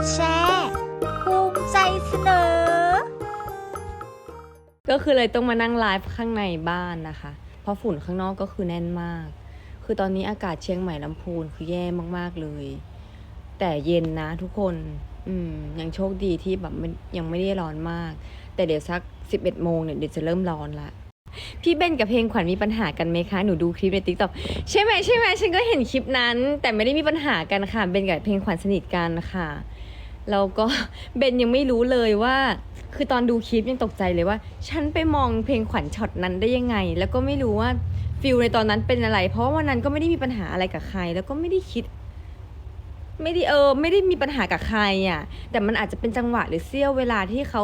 ดแชร์ภูมิใจเสนอ ก็คือเลยต้องมานั่งไลฟ์ข้างในบ้านนะคะ เพราะฝุ่นข้างนอกก็คือแน่นมาก คือตอนนี้อากาศเชียงใหม่ลำพูนคือแย่มากๆเลย แต่เย็นนะทุกคน อืมยังโชคดีที่แบบมันยังไม่ได้ร้อนมาก แต่เดี๋ยวสัก 11โมงเนี่ยเดี๋ยวจะเริ่มร้อนละพี่เบนกับเพลงขวัญมีปัญหากันไหมคะ หนูดูคลิปในติ๊กต็อกใช่ไหมใช่ไหมฉันก็เห็นคลิปนั้น แต่ไม่ได้มีปัญหากันค่ะ เบนกับเพลงขวัญสนิทกันค่ะ แล้วก็เบนยังไม่รู้เลยว่า คือตอนดูคลิปยังตกใจเลยว่า ฉันไปมองเพลงขวัญช็อตนั้นได้ยังไง แล้วก็ไม่รู้ว่าฟิลในตอนนั้นเป็นอะไร เพราะว่าวันนั้นก็ไม่ได้มีปัญหาอะไรกับใคร แล้วก็ไม่ได้คิด ไม่ได้เออ ไม่ได้มีปัญหากับใครอะ แต่มันอาจจะเป็นจังหวะหรือเสี้ยวเวลาที่เขา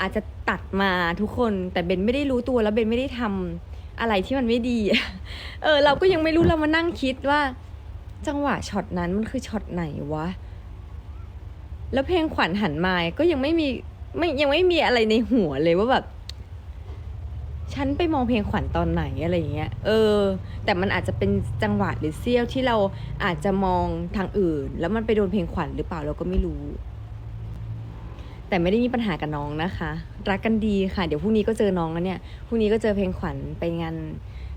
อาจจะตัดมาทุกคน แต่เบนไม่ได้รู้ตัวแล้วเบนไม่ได้ทำอะไรที่มันไม่ดี เออ เราก็ยังไม่รู้เรามานั่งคิดว่า จังหวะช็อตนั้นมันคือช็อตไหนวะ แล้วเพลงขวัญหันมาก็ยังไม่มีไม่ยังไม่มีอะไรในหัวเลยว่าแบบฉันไปมองเพลงขวัญตอนไหนอะไรอย่างเงี้ย เออ แต่มันอาจจะเป็นจังหวะหรือเสี้ยวที่เราอาจจะมองทางอื่น แล้วมันไปโดนเพลงขวัญหรือเปล่าเราก็ไม่รู้ แต่ไม่ได้มีปัญหากับน้องนะคะ รักกันดีค่ะ เดี๋ยวพรุ่งนี้ก็เจอน้องแล้วเนี่ย พรุ่งนี้ก็เจอเพลงขวัญไปงาน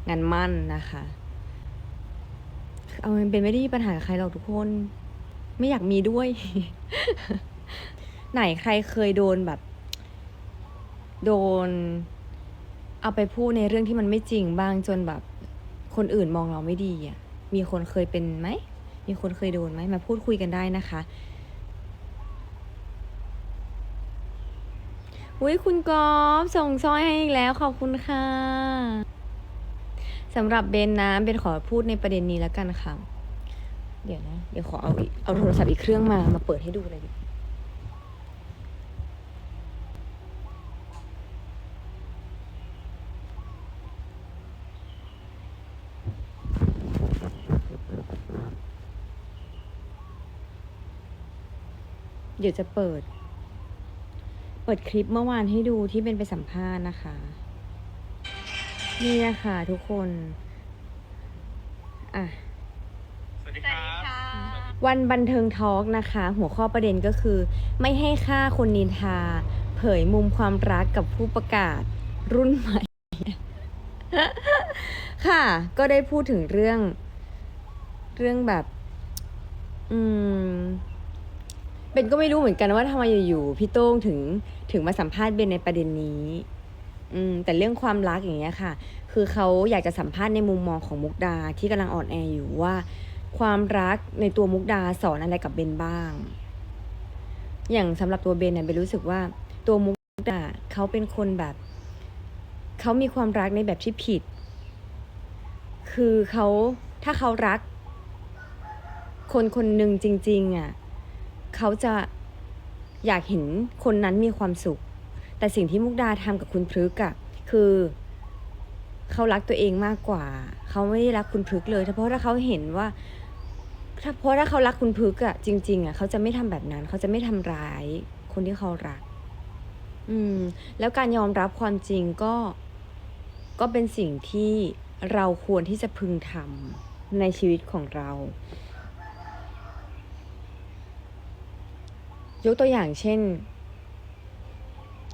งานมั่นนะคะ เอาเป็นไม่ได้มีปัญหากับใครหรอกทุกคน ไม่อยากมีด้วย ไหนใครเคยโดนแบบ โดน เอาไปพูดในเรื่องที่มันไม่จริงบ้างจนแบบ คนอื่นมองเราไม่ดีอะ มีคนเคยเป็นไหม มีคนเคยโดนไหมมาพูดคุยกันได้นะคะอุ้ยคุณกอฟส่งซอยให้อีกแล้วขอบคุณค่ะสำหรับเบนนะเบนขอพูดในประเด็นนี้แล้วกันค่ะ เดี๋ยวนะ เดี๋ยวขอเอาเอาโทรศัพท์อีกเครื่องมามาเปิดให้ดูเลยดิเดี๋ยวจะเปิด เปิดคลิปเมื่อวานให้ดูที่เป็นไปสัมภาษณ์นะคะ นี่นะคะทุกคน อะ ดีครับวันบันเทิงทอล์กนะคะ หัวข้อประเด็นก็คือ ไม่ให้ค่าคนนินทา เผยมุมความรักกับผู้ประกาศรุ่นใหม่ ค่ะ ก็ได้พูดถึงเรื่อง เรื่องแบบ อืมเป็นก็ไม่รู้เหมือนกันว่าทำไมอยู่ๆพี่โต้งถึงถึงมาสัมภาษณ์เบนในประเด็นนี้ อืม แต่เรื่องความรักอย่างเงี้ยค่ะ คือเขาอยากจะสัมภาษณ์ในมุมมองของมุกดาที่กำลังอ่อนแออยู่ว่า ความรักในตัวมุกดาสอนอะไรกับเบนบ้าง อย่างสำหรับตัวเบนเนี่ยเบนรู้สึกว่าตัวมุกดาเขาเป็นคนแบบเขามีความรักในแบบที่ผิด คือเขาถ้าเขารัก คนคนหนึ่งจริง ๆอะเขาจะอยากเห็นคนนั้นมีความสุข แต่สิ่งที่มุกดาทำกับคุณพฤกษ์อะคือเขารักตัวเองมากกว่า เขาไม่ได้รักคุณพฤกษ์เลยเพราะถ้าเขาเห็นว่า ถ้าเพราะถ้าเขารักคุณพึกอะจริง ๆอะเขาจะไม่ทำแบบนั้น เขาจะไม่ทำร้ายคนที่เขารัก อืม แล้วการยอมรับความจริงก็ ก็เป็นสิ่งที่เราควรที่จะพึงทำในชีวิตของเรา ยกตัวอย่างเช่น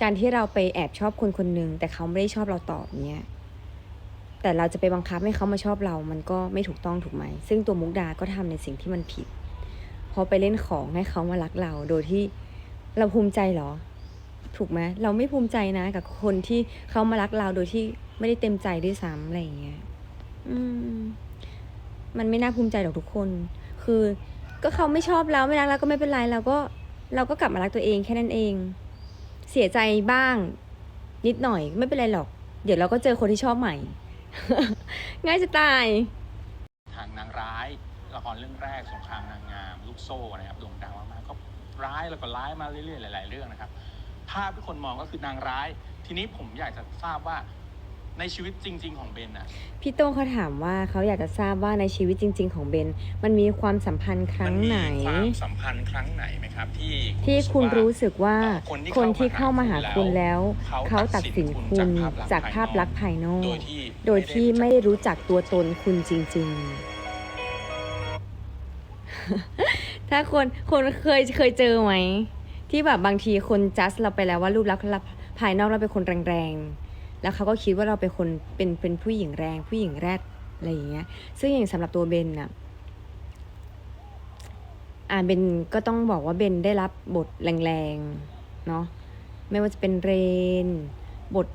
การที่เราไปแอบชอบคนคนหนึ่งแต่เขาไม่ได้ชอบเราตอบเนี้ย แต่เราจะไปบังคับให้เขามาชอบเรา มันก็ไม่ถูกต้องถูกไหม ซึ่งตัวมุกดาก็ทำในสิ่งที่มันผิด พอไปเล่นของให้เขามารักเรา โดยที่เราภูมิใจเหรอ ถูกไหมเราไม่ภูมิใจนะ กับคนที่เขามารักเราโดยที่ไม่ได้เต็มใจด้วยซ้ำอะไรอย่างเงี้ย อืม มันไม่น่าภูมิใจหรอกทุกคน คือ ก็เขาไม่ชอบเราไม่รักเราก็ไม่เป็นไรเราก็ เราก็กลับมารักตัวเองแค่นั้นเอง เสียใจบ้าง นิดหน่อยไม่เป็นไรหรอก เดี๋ยวเราก็เจอคนที่ชอบใหม่ ง่ายจะตาย ทางนางร้ายละครเรื่องแรกสงครามนางงามลูกโซ่นะครับโด่งดังมากๆก็ร้ายแล้วก็ร้ายมาเรื่อยๆหลาย ๆ เรื่องนะครับ ภาพที่คนมองก็คือนางร้าย ทีนี้ผมอยากจะทราบว่า ในชีวิตจริง ๆ ของเบนน่ะพี่โต้งเขาถามว่าเขาอยากจะทราบว่าในชีวิตจริง ๆ ของเบน มันมีความสัมพันธ์ครั้งไหนมัมีความสัมพันธ์ครั้งไหนไหมครับ ที่ที่คุณรู้สึกว่าเอ่อคนที่คนที่เข้าเข้ามามาหาหาคุคุณณแล้แล้ว ว เขาตัดสินคุณจากภาพลักษณ์ภายนอก โดยที่โดยที่ไม่ได้รู้จักตัวตนคุณจริง ๆ ถ้าคนคนเคยเคยเจอไหม ที่แบบบางทีคนจัดเราไปแล้วว่ารูปลักษณ์ภายนอกเราเป็นคนแรงๆ แล้วเขาก็คิดว่าเราเป็นคนเป็นเป็นผู้หญิงแรง ผู้หญิงแรดอะไรอย่างเงี้ย ซึ่งอย่างสำหรับตัวเบนน่ะอ่าเบนก็ต้องบอกว่าเบนได้รับบทแรงๆเนาะไม่ว่าจะเป็นเรน บท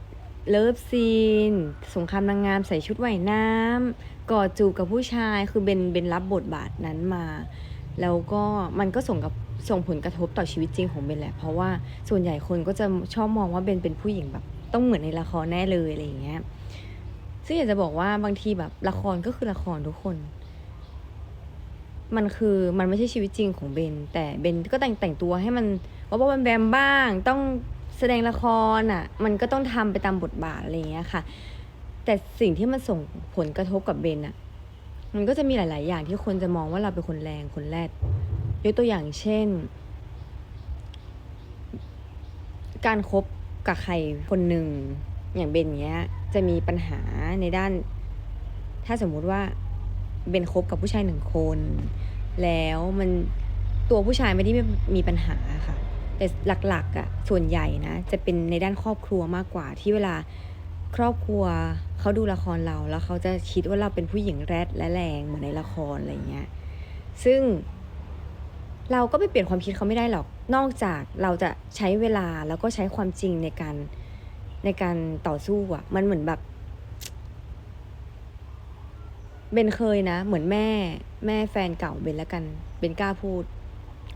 เลิฟซีน สงครามนางงามใส่ชุดว่ายน้ำกอดจูบกับผู้ชายคือเบนเบนรับบทบาทนั้นมา แล้วก็มันก็ส่งกับส่งผลกระทบต่อชีวิตจริงของเบนแหละ เพราะว่าส่วนใหญ่คนก็จะชอบมองว่าเบนเป็นผู้หญิงแบบ ต้องเหมือนในละครแน่เลยอะไรอย่างเงี้ย ซึ่งอยากจะบอกว่าบางทีแบบละครก็คือละครทุกคน มันคือมันไม่ใช่ชีวิตจริงของเบน แต่เบนก็แต่งแต่งตัวให้มันว่าว่าแบมบ้าง ต้องแสดงละครอะ มันก็ต้องทำไปตามบทบาทอะไรอย่างเงี้ยค่ะ แต่สิ่งที่มันส่งผลกระทบกับเบนอะ มันก็จะมีหลาย ๆ อย่างที่คนจะมองว่าเราเป็นคนแรงคนแรดยกตัวอย่างเช่น การครบ กับใครคนหนึ่งอย่างเบนเนี้ยจะมีปัญหาในด้าน ถ้าสมมุติว่าเบนคบกับผู้ชายหนึ่งคน แล้วมันตัวผู้ชายไม่ได้มีปัญหาค่ะ แต่หลักๆอะส่วนใหญ่นะ จะเป็นในด้านครอบครัวมากกว่าที่เวลาครอบครัวเขาดูละครเราแล้วเขาจะคิดว่าเราเป็นผู้หญิงแรดและแรงเหมือนในละครอะไรเงี้ยซึ่งเราก็ไปเปลี่ยนความคิดเขาไม่ได้หรอก นอกจากเราจะใช้เวลาแล้วก็ใช้ความจริงในการในการต่อสู้อะมันเหมือนแบบเบนเคยนะ เหมือนแม่ แม่แฟนเก่าเบนแล้วกันเบนกล้าพูด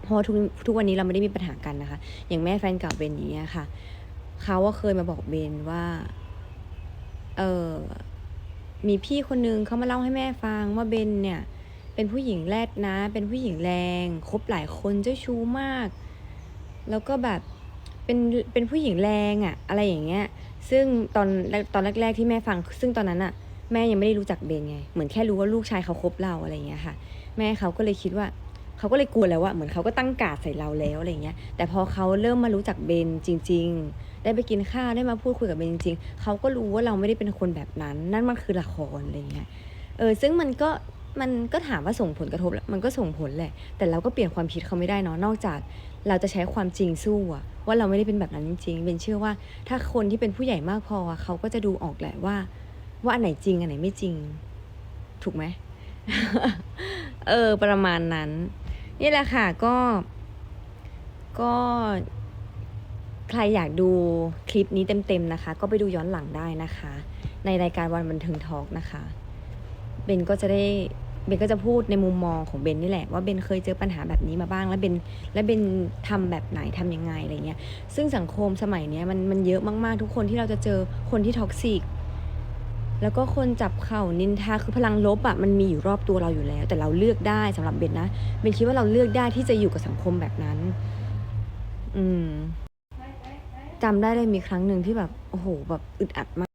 เพราะทุกทุกวันนี้เราไม่ได้มีปัญหากันนะคะ อย่างแม่แฟนเก่าเบนอย่างเงี้ยค่ะเขาว่าเคยมาบอกเบนว่า เออมีพี่คนนึงเขามาเล่าให้แม่ฟังว่าเบนเนี่ย เป็นผู้หญิงแรดนะ เป็นผู้หญิงแรง คบหลายคนเจ้าชู้มาก แล้วก็แบบเป็นเป็นผู้หญิงแรงอะอะไรอย่างเงี้ย ซึ่งตอนตอนแรกๆที่แม่ฟัง ซึ่งตอนนั้นอะแม่ยังไม่ได้รู้จักเบนไง เหมือนแค่รู้ว่าลูกชายเขาคบเราอะไรอย่างเงี้ยค่ะ แม่เขาก็เลยคิดว่าเขาก็เลยกลัวแล้วว่าเหมือนเขาก็ตั้งกาดใส่เราแล้วอะไรเงี้ย แต่พอเขาเริ่มมารู้จักเบนจริง ๆ ได้ไปกินข้าวได้มาพูดคุยกับเบนจริง ๆเขาก็รู้ว่าเราไม่ได้เป็นคนแบบนั้น นั่นมันคือละครอะไรเงี้ย เออ ซึ่งมันก็ มันก็ถามว่าส่งผลกระทบแหละมันก็ส่งผลแหละ แต่เราก็เปลี่ยนความคิดเขาไม่ได้เนาะนอกจาก เราจะใช้ความจริงสู้อะว่าเราไม่ได้เป็นแบบนั้นจริงๆเบนเชื่อว่า ถ้าคนที่เป็นผู้ใหญ่มากพอเขาก็จะดูออกแหละว่า ว่าอันไหนจริงอันไหนไม่จริง ถูกไหมเออ ประมาณนั้น นี่แหละค่ะก็ ก็ใครอยากดูคลิปนี้เต็มๆนะคะ ก็ไปดูย้อนหลังได้นะคะ ในรายการวันบันเทิงทอล์กนะคะ บนก็จะได้เบนก็จะพูดในมุมมองของเบนนี่แหละว่าเบนเคยเจอปัญหาแบบนี้มาบ้าง แล้วเบนแล้วเบนทำแบบไหนทำยังไงอะไรเงี้ยซึ่งสังคมสมัยเนี้ยมันมันเยอะมากๆ ทุกคนที่เราจะเจอคนที่ท็อกซิกแล้วก็คนจับเข่านินทาคือพลังลบอะ่ะมันมีอยู่รอบตัวเราอยู่แล้ว แต่เราเลือกได้สำหรับเบนนะเบนคิดว่าเราเลือกได้ที่จะอยู่กับสังคมแบบนั้น อืมจำได้เลยมีครั้งหนึ่งที่แบบโอ้โหแบบอึดอัดมาก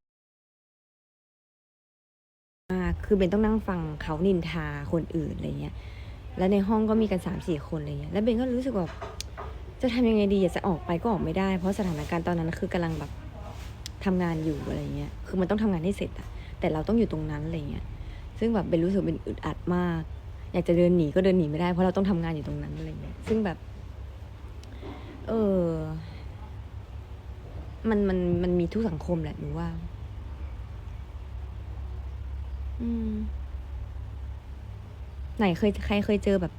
คือเบนต้องนั่งฟังเขานินทาคนอื่นอะไรเงี้ย แล้วในห้องก็มีกันสามสี่คนอะไรเงี้ย แล้วเบนก็รู้สึกแบบจะทำยังไงดีอยากจะออกไปก็ออกไม่ได้ เพราะสถานการณ์ตอนนั้นคือกำลังแบบทำงานอยู่อะไรเงี้ย คือมันต้องทำงานให้เสร็จอะแต่เราต้องอยู่ตรงนั้นอะไรเงี้ย ซึ่งแบบเบนรู้สึกเป็นอึดอัดมาก อยากจะเดินหนีก็เดินหนีไม่ได้ เพราะเราต้องทำงานอยู่ตรงนั้นอะไรเงี้ย ซึ่งแบบ เออมันมันมันมีทุกสังคมแหละหนูว่า อืม ไหนเคยใครเคยเจอแบบ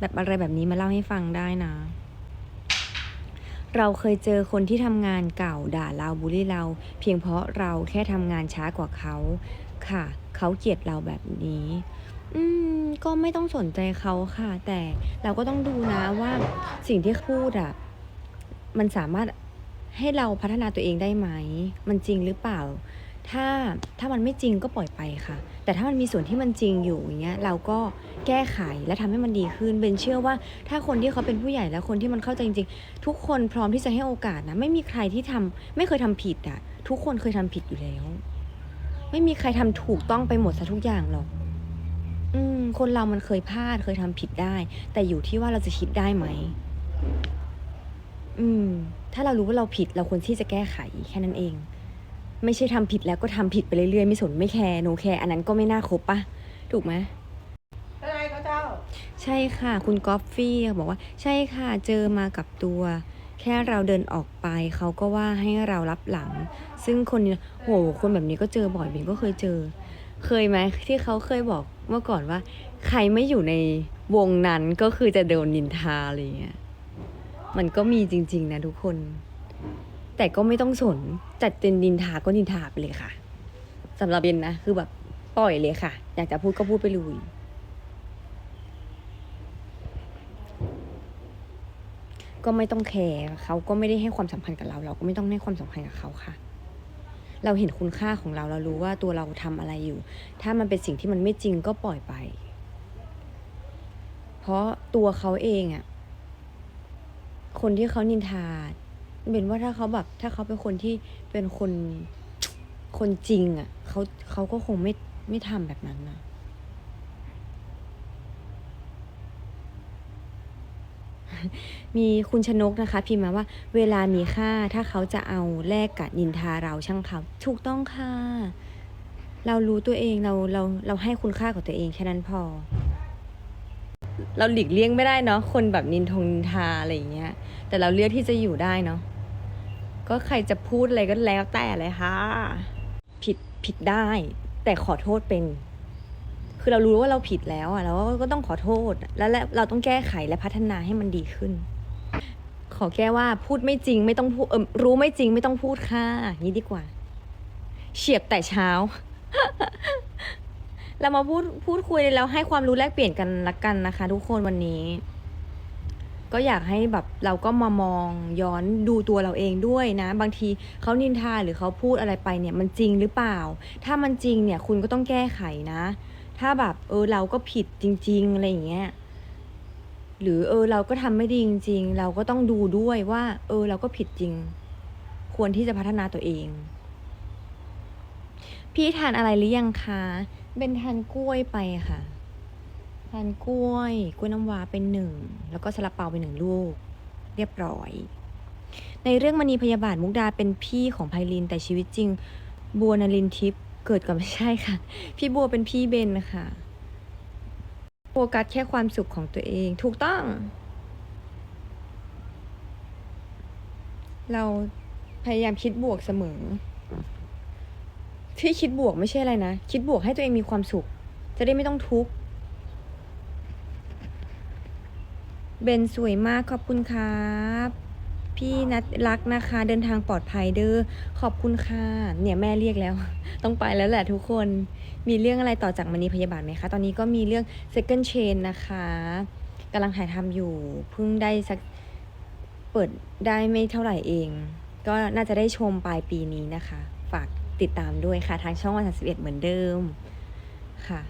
แบบอะไรแบบนี้มาเล่าให้ฟังได้นะ เราเคยเจอคนที่ทำงานเก่าด่าเราบูลลี่เรา เพียงเพราะเราแค่ทำงานช้ากว่าเขา ค่ะ เขาเกลียดเราแบบนี้ อืม ก็ไม่ต้องสนใจเขาค่ะ แต่เราก็ต้องดูนะว่าสิ่งที่พูดอะมันสามารถให้เราพัฒนาตัวเองได้ไหม มันจริงหรือเปล่า ถ้าถ้ามันไม่จริงก็ปล่อยไปค่ะ แต่ถ้ามันมีส่วนที่มันจริงอยู่อย่างเงี้ยเราก็แก้ไขและทำให้มันดีขึ้นเบนเชื่อว่าถ้าคนที่เขาเป็นผู้ใหญ่และคนที่มันเข้าใจจริงๆ ทุกคนพร้อมที่จะให้โอกาสนะไม่มีใครที่ทำไม่เคยทำผิดอะทุกคนเคยทำผิดอยู่แล้ว ไม่มีใครทำถูกต้องไปหมดซะทุกอย่างหรอกอืมคนเรามันเคยพลาดเคยทำผิดได้ แต่อยู่ที่ว่าเราจะคิดได้ไหมอืม ถ้าเรารู้ว่าเราผิดเราควรที่จะแก้ไขแค่นั้นเอง ไม่ใช่ทำผิดแล้วก็ทำผิดไปเรื่อยๆ ไม่สนไม่แคร์โนแคร์อันนั้นก็ไม่น่าคบปะถูกไหมอะไรเขาเจ้าใใช่ค่ะ คุณกอฟฟี่บอกว่า ใช่ค่ะเจอมากับตัว แค่เราเดินออกไปเขาก็ว่าให้เรารับหลัง ซึ่งคนนี้โหคนแบบนี้ก็เจอบ่อยบินก็เคยเจอ เคยไหมที่เขาเคยบอกเมื่อก่อนว่า ใครไม่อยู่ในวงนั้นก็คือจะโดนนินทาอะไรเงี้ยมันก็มีจริง ๆ นะทุกคน แต่ก็ไม่ต้องสนจัดเป็นนินทาก็นินทาไปเลยค่ะสำหรับเบนนะคือแบบปล่อยเลยค่ะ อยากจะพูดก็พูดไปเลยก็ไม่ต้องแคร์เขาก็ไม่ได้ให้ความสำคัญกับเรา เราก็ไม่ต้องให้ความสำคัญกับเขาค่ะ เราเห็นคุณค่าของเราเรารู้ว่าตัวเราทำอะไรอยู่ ถ้ามันเป็นสิ่งที่มันไม่จริงก็ปล่อยไป เพราะตัวเขาเองอะคนที่เขานินทา เป็นว่าถ้าเขาแบบถ้าเขาเป็นคนที่เป็นคนคนจริงอะเขาเขาก็คงไม่ไม่ทำแบบนั้นนะมีคุณชนกนะคะ พิมพ์มาว่าเวลามีค่าถ้าเขาจะเอาแลกกับนินทาเราช่างเขาถูกต้องค่ะ เรารู้ตัวเองเราเราเราให้คุณค่ากับตัวเองแค่นั้นพอ เราหลีกเลี่ยงไม่ได้เนาะคนแบบนินทงนินทาอะไรอย่างเงี้ยแต่เราเลือกที่จะอยู่ได้เนาะ ก็ใครจะพูดอะไรก็แล้วแต่เลยค่ะ ผิดผิดได้ แต่ขอโทษเป็น คือเรารู้ว่าเราผิดแล้วอะเราก็ต้องขอโทษ แล้วและเราต้องแก้ไขและพัฒนาให้มันดีขึ้น ขอแก้ว่าพูดไม่จริงไม่ต้องพูดรู้ไม่จริงไม่ต้องพูดค่ะนี้ดีกว่า เฉียบแต่เช้าเรามาพูดพูดคุยแล้วให้ความรู้แลกเปลี่ยนกันละกันนะคะ ทุกคนวันนี้ ก็อยากให้แบบเราก็มามองย้อนดูตัวเราเองด้วยนะ บางทีเขานินทาหรือเขาพูดอะไรไปเนี่ยมันจริงหรือเปล่า ถ้ามันจริงเนี่ยคุณก็ต้องแก้ไขนะ ถ้าแบบเออเราก็ผิดจริง ๆ อะไรอย่างเงี้ยหรือเออเราก็ทำไม่ดีจริง ๆ เราก็ต้องดูด้วยว่า เออเราก็ผิดจริง ควรที่จะพัฒนาตัวเอง พี่ทานอะไรหรือยังคะเป็นทานกล้วยไปค่ะ นกล้วย กล้วยน้ำว้าเป็นหนึ่ง แล้วก็ซาลาเปาเป็นหนึ่งลูก เรียบร้อย ในเรื่องมณีพยาบาทมุกดาเป็นพี่ของไพลิน แต่ชีวิตจริง บัวนลินทิพย์เกิดกับไม่ใช่ค่ะ พี่บัวเป็นพี่เบนนะคะโฟกัสแค่ความสุขของตัวเอง ถูกต้อง เราพยายามคิดบวกเสมอ ที่คิดบวกไม่ใช่อะไรนะ คิดบวกให้ตัวเองมีความสุข จะได้ไม่ต้องทุกข์ เบนสวยมากขอบคุณครับ พี่นัดรักนะคะ เดินทางปลอดภัยเด้อขอบคุณค่ะเนี่ยแม่เรียกแล้ว ต้องไปแล้วแหละทุกคนมีเรื่องอะไรต่อจากมณีพยาบาลไหมคะ ตอนนี้ก็มีเรื่อง second chain นะคะกำลังถ่ายทำอยู่เพิ่งได้สักเปิดได้ไม่เท่าไหร่เอง ก็น่าจะได้ชมปลายปีนี้นะคะ ฝากติดตามด้วยค่ะ ทางช่องวันสสิบเอ็ดเหมือนเดิมค่ะ